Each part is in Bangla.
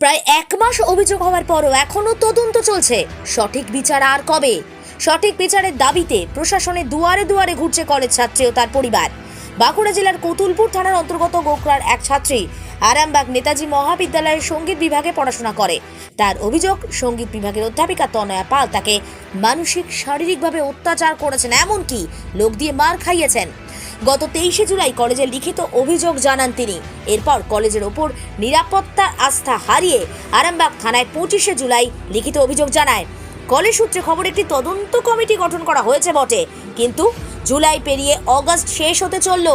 প্রায় এক মাস অভিযোগ হওয়ার পরও এখনও তদন্ত চলছে। সঠিক বিচার আর কবে? সঠিক বিচারের দাবিতে প্রশাসনের দুয়ারে দুয়ারে ঘুরছে কলেজ ছাত্রী ও তার পরিবার। বাঁকুড়া জেলার কতুলপুর থানার অন্তর্গত গোকরার এক ছাত্রী আরামবাগ নেতাজি মহাবিদ্যালয়ের সংগীত বিভাগে পড়াশোনা করে। তার অভিযোগ, সংগীত বিভাগের অধ্যাপিকা তনয়া পাল তাকে মানসিক, শারীরিকভাবে অত্যাচার করেছেন, এমনকি লোক দিয়ে মার খাইয়েছেন। গত তেইশে জুলাই কলেজে লিখিত অভিযোগ জানান তিনি। এরপর কলেজের ওপর নিরাপত্তার আস্থা হারিয়ে আরামবাগ থানায় পঁচিশে জুলাই লিখিত অভিযোগ জানায়। কলেজ সূত্রে খবর, একটি তদন্ত কমিটি গঠন করা হয়েছে বটে, কিন্তু জুলাই পেরিয়ে অগস্ট শেষ হতে চলল।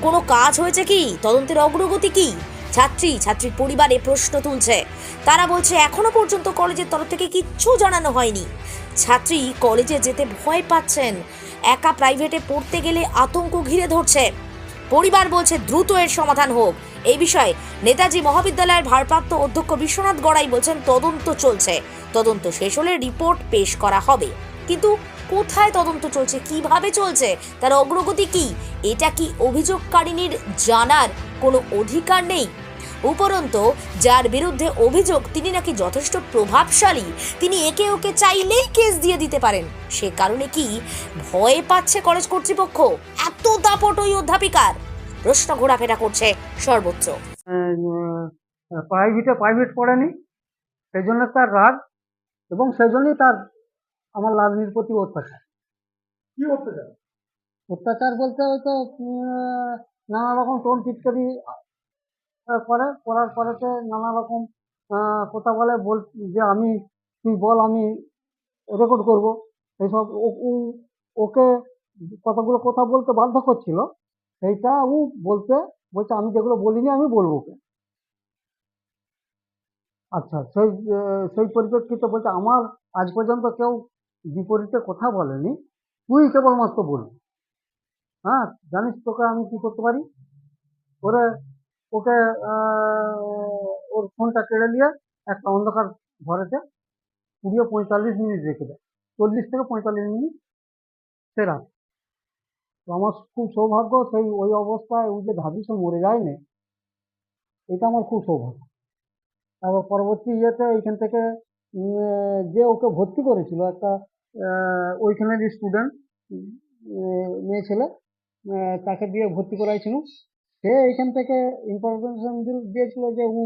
কোনো কাজ হয়েছে কি? তদন্তের অগ্রগতি কি? ছাত্রী, ছাত্রীর পরিবারে প্রশ্ন তুলছে। তারা বলছে, এখনও পর্যন্ত কলেজের তরফ থেকে কিচ্ছু জানানো হয়নি। ছাত্রী কলেজে যেতে ভয় পাচ্ছেন। একা প্রাইভেটে পড়তে গেলে আতঙ্ক ঘিরে ধরছে। পরিবার বলছে দ্রুত এর সমাধান হোক। এই বিষয়ে নেতাজি মহাবিদ্যালয়ের ভারপ্রাপ্ত অধ্যক্ষ বিশ্বনাথ গড়াই বলছেন, তদন্ত চলছে। তদন্ত শেষ হলে রিপোর্ট পেশ করা হবে। কিন্তু কোথায় তদন্ত চলছে? কীভাবে চলছে? তার অগ্রগতি কি? এটা কি অভিযোগকারিনীর জানার কোনো অধিকার নেই? উপরন্ত যার বিরুদ্ধে অভিযোগ তিনি নাকি যথেষ্ট প্রভাবশালী। তিনি একে ওকে চাইলেই কেস দিয়ে দিতে পারেন। সে কারণে কি ভয় পাচ্ছে কলেজ কর্তৃপক্ষ? এত দাপট ওই অধ্যাপিকার? প্রশ্ন ঘোরাফেরা করছে সর্বোচ্চ। প্রাইভেটে প্রাইভেট পড়েনি। সেই জন্য তার রাগ এবং সেই জন্যই তার আমার লালনির প্রতি অত্যাচার। কি অত্যাচার? অত্যাচার বলতে হয়তো নানা রকম টোন টিটকারি করে করার পরেতে নানা রকম কথা বলে, বল যে আমি, তুই বল, আমি রেকর্ড করব। এইসব ওকে কতগুলো কথা বলতে বাধ্য করছিল। সেইটা ও বলতে, বলছে, আমি যেগুলো বলিনি, আমি বলব ওকে। আচ্ছা সেই সেই পরিপ্রেক্ষিতে বলছে, আমার আজ পর্যন্ত কেউ বিপরীতে কথা বলেনি। তুই কেবলমাত্র বলবি। হ্যাঁ জানিস তোকে আমি কি করতে পারি? ওরে ওকে ওর ফোনটা কেড়ে নিয়ে একটা অন্ধকার ঘরেতে কুড়িয়ে পঁয়তাল্লিশ মিনিট রেখে দেয়। চল্লিশ থেকে পঁয়তাল্লিশ মিনিট সে তো আমার খুব সৌভাগ্য সেই ওই অবস্থায় ওই যে ধাবিসে মরে যায়নি, এটা আমার খুব সৌভাগ্য। তারপর পরবর্তী ইয়েতে এইখান থেকে যে ওকে ভর্তি করেছিল একটা ওইখানের স্টুডেন্ট মেয়ে ছেলে তাকে দিয়ে ভর্তি করাইছিল। সে এইখান থেকে ইনফরমেশন দিয়েছিল যে ও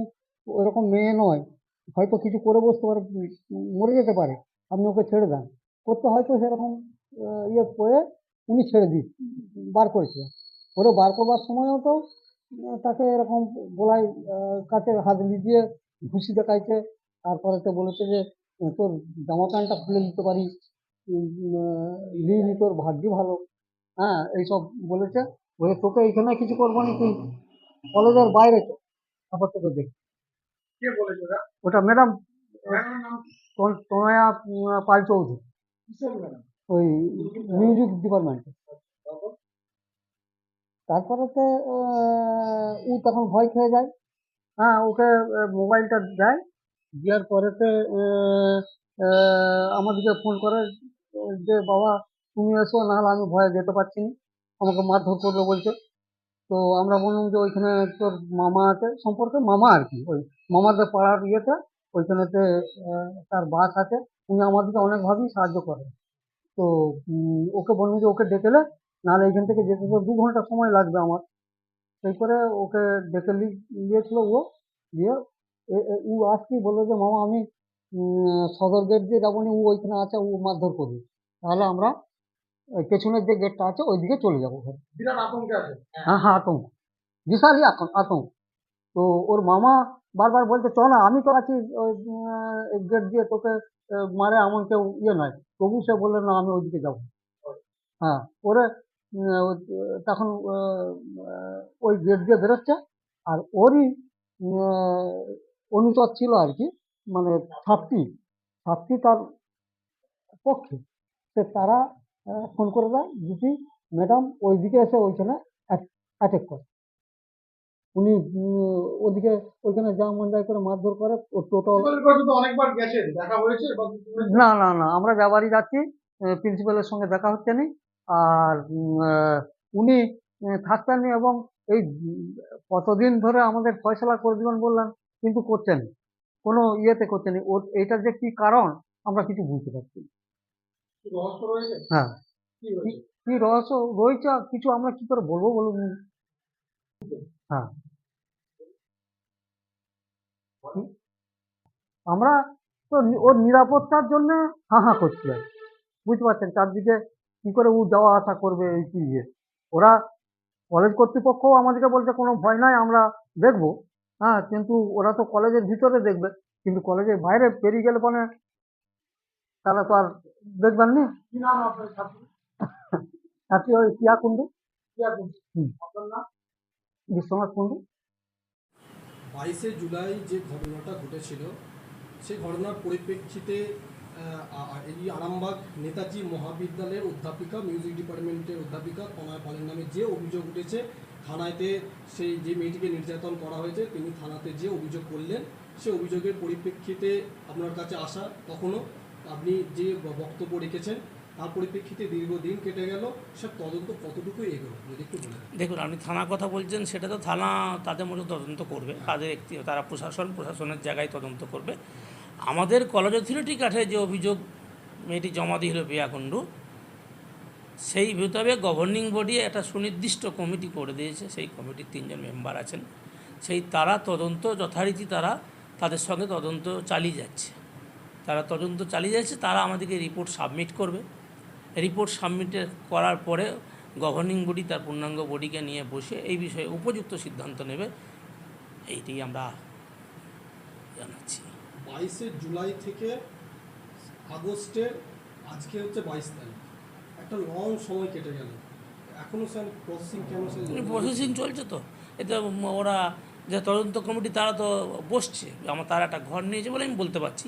ওরকম মেয়ে নয়। হয়তো কিছু করে বসতে পারে, মরে যেতে পারে। আপনি ওকে ছেড়ে দেন। করতে হয়তো সেরকম ইয়ে করে উনি ছেড়ে দিই বার করেছে। ওরে বার করবার সময়ও তো তাকে এরকম গলায় কাছে হাত দিয়ে ঘুষি দেখাইছে। তারপরে তো বলেছে যে, তোর জামা প্যান্টটা খুলে নিতে পারি তোর ভাগ্যই ভালো। হ্যাঁ এইসব বলেছে। বলে তোকে এখানে কিছু করব না তুই কলেজের বাইরে তো তারপর তোকে দেখ কে বলেছে ওরা ওটা ম্যাডাম তনয়া পাল চৌধুরী। ওই মিউজিক ডিপার্টমেন্টে। তারপর? ও তখন ভয় খেয়ে যায়। হ্যাঁ ওকে মোবাইলটা দেয়। দেওয়ার পরেতে আমাদেরকে ফোন করে যে বাবা তুমি এসো নাহলে আমি ভয়ে যেতে পারছি না। আমাকে মারধর করবে বলছে। তো আমরা বললাম যে ওইখানে তোর মামা আছে, সম্পর্কে মামা আর কি, ওই মামাদের পাড়ার ইয়েতে, ওইখানেতে তার বাস আছে, উনি আমাদেরকে অনেকভাবেই সাহায্য করেন তো ওকে বললাম যে ওকে ডেকেলে নাহলে এখান থেকে যেতে তো দু ঘণ্টা সময় লাগবে আমার। সেই করে ওকে ডেকে নিয়েছিল ও, দিয়ে ও আসতেই বলল যে, মামা, আমি সদর গেট দিয়ে যাব ও ওইখানে আছে, ও মারধর করবে। তাহলে আমরা ওই পেছনের যে গেটটা আছে ওই দিকে চলে যাব বিরাট আতঙ্কে আছে? হ্যাঁ হ্যাঁ আতঙ্ক। বিশালই আতঙ্ক। তো ওর মামা বারবার বলছে চ না আমি তো আছি গেট দিয়ে তোকে মারে এমন কেউ ইয়ে নয়। তবু সে বলল না আমি ওইদিকে যাব। হ্যাঁ ওরে তখন ওই গেট দিয়ে বেরোচ্ছে। আর ওরই অনুচর ছিল আর কি মানে ছাত্রী। ছাত্রী তার পক্ষে। সে তারা ফোন করে দেয় দিদি ম্যাডাম ওইদিকে এসে ওইখানে অ্যাটেক করে। উনি ওদিকে ওইখানে যা মন যায় করে মারধর করে ও টোটো প্রিন্সিপালের কাছে তো অনেকবার গেছেন দেখা হয়েছে? না না না আমরা যাবারই যাচ্ছি প্রিন্সিপালের সঙ্গে দেখা হচ্ছে না। আর উনি আহ, থাকতেন না এবং এই কতদিন ধরে আমাদের ফয়সলা করে দিবেন বললেন কিন্তু করছেন কোনো ইয়েতে করতে নেই ওর এটার যে কি কারণ আমরা কিছু বুঝতে পারছি হ্যাঁ। কি রহস্য? রয়েছে কিছু আমরা কি করে বলব বলুন হ্যাঁ। আমরা তো ওর নিরাপত্তার জন্য হা হা করছি আর কি। বুঝতে পারছেন? চারদিকে কি করে ও যাওয়া আসা করবে, এই কি ইয়ে। ওরা কলেজ কর্তৃপক্ষও আমাদেরকে বলছে, কোনো ভয় নাই, আমরা দেখব। হ্যাঁ কিন্তু ওরা তো কলেজের ভিতরে দেখবে। কিন্তু কলেজের বাইরে পেরিয়ে গেলে পরে তারা তো আর দেখবেন নি? ছাত্র? ওই কিয়া কুণ্ডু? কি এখন হুম। আপনার নাম? বিশ্বনাথ কুণ্ডু। বাইশে জুলাই যে ঘটনাটা ঘটেছিল সেই ঘটনার পরিপ্রেক্ষিতে এই আরামবাগ নেতাজি মহাবিদ্যালয়ের অধ্যাপিকা মিউজিক ডিপার্টমেন্টের অধ্যাপিকা কনয় পালের নামে যে অভিযোগ উঠেছে থানাতে সেই যে মেয়েটিকে নির্যাতন করা হয়েছে তিনি থানাতে যে অভিযোগ করলেন সে অভিযোগের পরিপ্রেক্ষিতে আপনার কাছে আসা তখনও আপনি যে বক্তব্য রেখেছেন তার পরিপ্রেক্ষিতে দীর্ঘদিন কেটে গেল সে তদন্ত কতটুকু এগোলো যদি একটু বলে দেন। দেখুন আপনি থানার কথা বলছেন সেটা তো থানা তাদের মতো তদন্ত করবে তাদের একটি তারা প্রশাসন প্রশাসনের জায়গায় তদন্ত করবে। আমাদের কলেজ অথরিটির কাছে যে অভিযোগ মেয়েটি জমা দিল বিয়াকুণ্ডু সেই ভিতরে গভর্নিং বডি একটা সুনির্দিষ্ট কমিটি করে দিয়েছে সেই কমিটির তিনজন মেম্বার আছেন। সেই তারা তদন্ত যথারীতি তারা তাদের সঙ্গে তদন্ত চালিয়ে যাচ্ছে। তারা তদন্ত চালিয়ে যাচ্ছে তারা আমাদেরকে রিপোর্ট সাবমিট করবে। রিপোর্ট সাবমিট করার পরে গভর্নিং বডি তার পূর্ণাঙ্গ বডিকে নিয়ে বসে এই বিষয়ে উপযুক্ত সিদ্ধান্ত নেবে এইটি আমরা জানাচ্ছি। বাইশে জুলাই থেকে আগস্টের আজকে হচ্ছে বাইশ তারিখ। একটা লং সময় কেটে গেল। এখনও স্যার প্রসেসিং কেন প্রসেসিং চলছে তো। এতে ওরা যে তদন্ত কমিটি তারা তো বসছে। আমার তারা একটা ঘর নিয়েছে বলে আমি বলতে পারছি।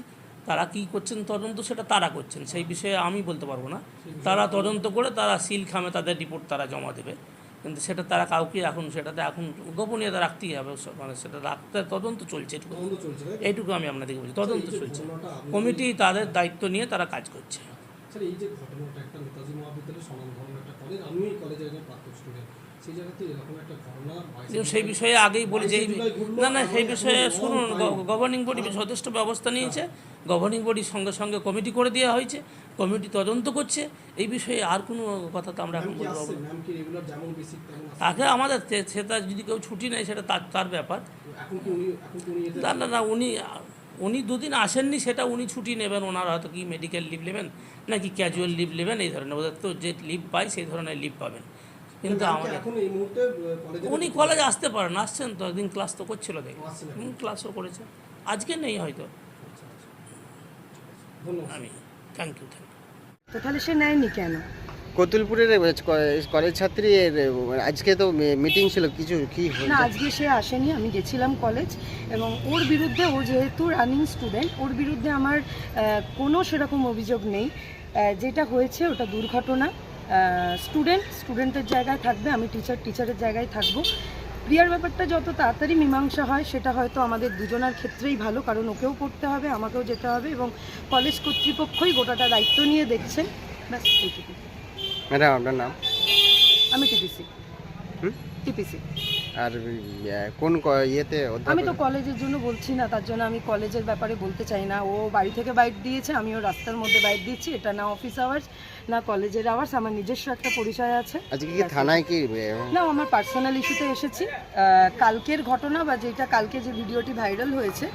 তারা কি করছেন তদন্ত সেটা তারা করছেন। সেই বিষয়ে আমি বলতে পারব না। তারা তদন্ত করে তারা সিল খামে তাদের রিপোর্ট তারা জমা দেবে। কিন্তু সেটা তারা কাউকে এখন সেটাতে এখন গোপনীয়তা রাখতেই হবে মানে সেটা রাখতে তদন্ত চলছে এটুকু? এইটুকু আমি আপনাদেরকে বলছি তদন্ত চলছে। কমিটি তাদের দায়িত্ব নিয়ে তারা কাজ করছে। স্যার এই যে ঘটনাটা একটা নেতাজি মহাবিদ্যালয়ের সমান ধরনের একটা কলেজ আমিও এই কলেজের একজন প্রাক্তন স্টুডেন্ট সেই বিষয়ে আগেই বলি যে না না সেই বিষয়ে শুনুন গভর্নিং বডি যথেষ্ট ব্যবস্থা নিয়েছে গভর্নিং বডির সঙ্গে সঙ্গে কমিটি করে দেওয়া হয়েছে কমিটি তদন্ত করছে এই বিষয়ে আর কোনো কথা তো আমরা এখন তেমন আসছে? তাকে আমাদের সে- সেটা যদি কেউ ছুটি নেয় সেটা তার তার ব্যাপার। না না না উনি উনি দুদিন আসেননি সেটা উনি ছুটি নেবেন ওনার হয়তো কি মেডিকেল লিভ নেবেন নাকি ক্যাজুয়াল লিভ নেবেন এই ধরনের ওদের তো যে লিভ পায় সেই ধরনের লিভ পাবেন। কিন্তু আমাদের এখন এই মুহূর্তে উনি কলেজে আসতে পারেন আসছেন তো একদিন ক্লাস তো করছিল দেখি। ক্লাসও করেছে। আজকে নেই হয়তো। আমি থ্যাংক ইউ থ্যাংক ইউ তো তাহলে সে নেয়নি কেন? কতুলপুরের কলেজ ছাত্রী আজকে তো মিটিং ছিল কিছু কি না আজকে সে আসেনি আমি গেছিলাম কলেজ এবং ওর বিরুদ্ধে ও যেহেতু রানিং স্টুডেন্ট ওর বিরুদ্ধে আমার কোনো সেরকম অভিযোগ নেই। যেটা হয়েছে ওটা দুর্ঘটনা। স্টুডেন্ট স্টুডেন্টের জায়গায় থাকবে আমি টিচার টিচারের জায়গায় থাকব। প্রিয়ার ব্যাপারটা যত তাড়াতাড়ি মীমাংসা হয় সেটা হয়তো আমাদের দুজনার ক্ষেত্রেই ভালো কারণ ওকেও পড়তে হবে আমাকেও যেতে হবে এবং কলেজ কর্তৃপক্ষই গোটাটা দায়িত্ব নিয়ে দেখছেন ব্যাস এইটুকু ম্যাডাম আপনার নাম? আমি টিপিসি। টিপিসি। আর কোন ইয়েতে আমি তো কলেজের জন্য বলছি না তার জন্য আমি কলেজের ব্যাপারে বলতে চাই না। ও বাড়ি থেকে বাইট দিয়েছে আমিও রাস্তার মধ্যে বাইট দিচ্ছি এটা না অফিস আওয়ার্স না কলেজের আওয়ার্স আমার নিজস্ব একটা পরিচয় আছে। আজকে কি থানায় কি না আমার পার্সোনাল ইস্যুতে এসেছি। কালকের ঘটনা বা যেটা কালকে যে ভিডিওটি ভাইরাল হয়েছে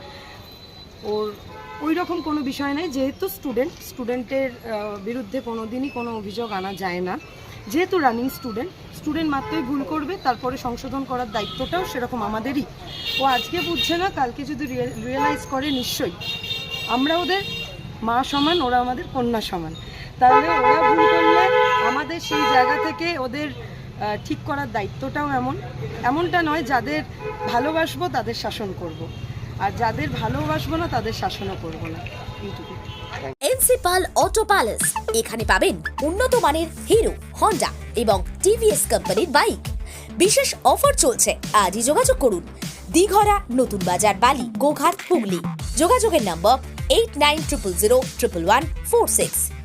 ওর ওই রকম কোনো বিষয় নাই। যেহেতু স্টুডেন্ট স্টুডেন্টের বিরুদ্ধে কোনো দিনই কোনো অভিযোগ আনা যায় না। যেহেতু রানিং স্টুডেন্ট স্টুডেন্ট মাত্রই ভুল করবে তারপরে সংশোধন করার দায়িত্বটাও সেরকম আমাদেরই। ও আজকে বুঝছে না কালকে যদি রিয়েলাইজ করে নিশ্চয়ই। আমরা ওদের মা সমান ওরা আমাদের কন্যা সমান। তাহলে ওরা ভুল করলে আমাদের সেই জায়গা থেকে ওদের ঠিক করার দায়িত্বটাও এমন। এমনটা নয় যাদের ভালোবাসবো তাদের শাসন করব। আর যাদের ভালোবাসবো না তাদের শাসনও করব না। এইটুকু। এনসিপাল অটো প্যালেস। এখানে পাবেন উন্নত মানের হিরো, হন্ডা এবং টিভিএস কোম্পানির বাইক। বিশেষ অফার চলছে। আজই যোগাযোগ করুন। দিঘরা, নতুন বাজার, বালি, গোঘাট, হুগলি। যোগাযোগের নম্বর eight nine triple zero triple one four six